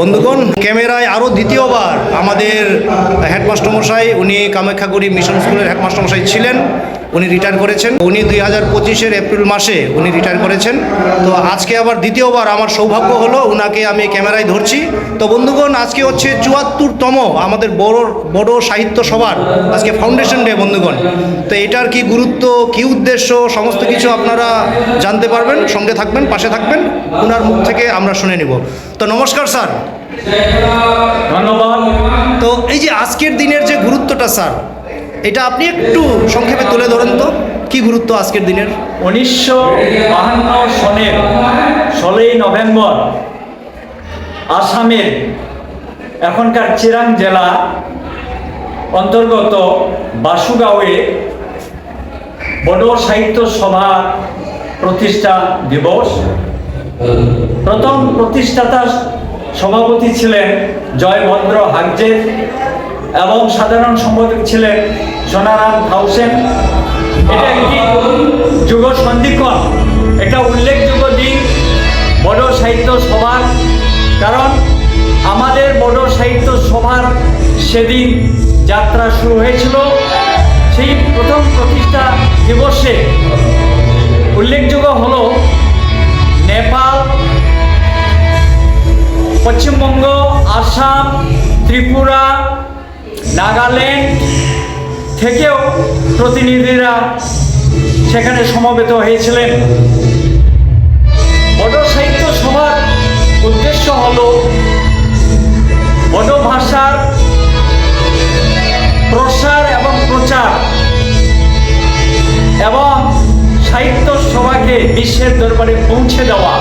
বন্ধুগণ ক্যামেরায় আরও দ্বিতীয়বার আমাদের হেডমাস্টার মশাই উনি কামাখ্যাগুড়ি মিশন স্কুলের হেডমাস্টার মশাই ছিলেন। উনি রিটায়ার করেছেন। উনি দুই হাজার পঁচিশের এপ্রিল মাসে উনি রিটায়ার করেছেন। তো আজকে আবার দ্বিতীয়বার আমার সৌভাগ্য হলো ওনাকে আমি ক্যামেরায় ধরছি। তো বন্ধুগণ আজকে হচ্ছে চুয়াত্তরতম আমাদের বড় বড় সাহিত্য সভার আজকে ফাউন্ডেশন ডে বন্ধুগণ। তো এটার কি গুরুত্ব কি উদ্দেশ্য সমস্ত কিছু আপনারা জানতে পারবেন সঙ্গে থাকবেন পাশে থাকবেন। ওনার মুখ থেকে আমরা শুনে নিব। তো নমস্কার স্যার। ধন্যবাদ। তো এই যে আজকের দিনের যে গুরুত্বটা স্যার এটা আপনি একটু সংক্ষেপে তুলে ধরেন তো, কি গুরুত্ব আজকের দিনের? উনিশশো বাহান্ন সনের ষোলোই নভেম্বর আসামের এখনকার চিরাং জেলা অন্তর্গত বাসুগাঁওয়ে বড় সাহিত্য সভা প্রতিষ্ঠা দিবস। প্রথম প্রতিষ্ঠাতা সভাপতি ছিলেন জয়ভদ্র হাগজে এবং সাধারণ সম্পাদক ছিলেন সোনারাম থাউসেন। এটা একটি যুগ সন্ধিক্ষণ? এটা উল্লেখযোগ্য দিক বড় সাহিত্য সভার। কারণ আমাদের বড় সাহিত্য সভার সেদিন যাত্রা শুরু হয়েছিল। সেই প্রথম প্রতিষ্ঠা দিবসে। উল্লেখযোগ্য হল নেপাল, পশ্চিমবঙ্গ, আসাম, ত্রিপুরা নাগাল্যান্ড থেকেও প্রতিনিধিরা সেখানে সমবেত হয়েছিলেন। বড় সাহিত্য সভার উদ্দেশ্য হল বড় ভাষার প্রসার এবং প্রচার এবং সাহিত্য সভাকে বিশ্বের দরবারে পৌঁছে দেওয়া।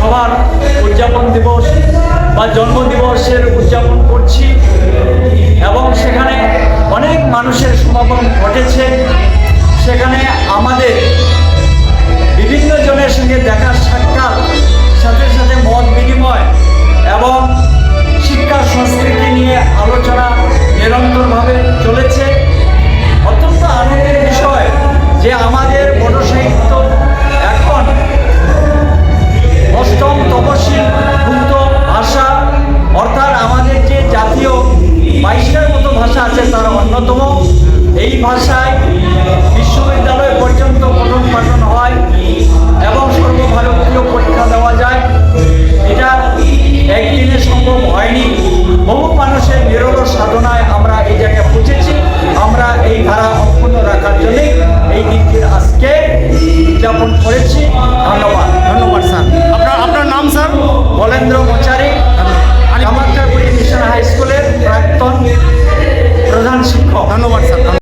সবার উদযাপন দিবস বা জন্মদিবসের উদযাপন করছি। এবং সেখানে অনেক মানুষের সমাগম ঘটেছে। সেখানে আমাদের ভাষায় বিশ্ববিদ্যালয় পর্যন্ত পঠন পাঠন হয় এবং সর্বভারতীয় পরীক্ষা দেওয়া যায়। এটা একদিনে সম্ভব হয়নি। বহু মানুষের নিরল সাধনায় আমরা এই জায়গায় পৌঁছেছি। আমরা এই ধারা অক্ষুণ্ণ রাখার জন্যে এই দিনটি আজকে উদযাপন করেছি। ধন্যবাদ। ধন্যবাদ, স্যার। আপনার আপনার নাম, স্যার?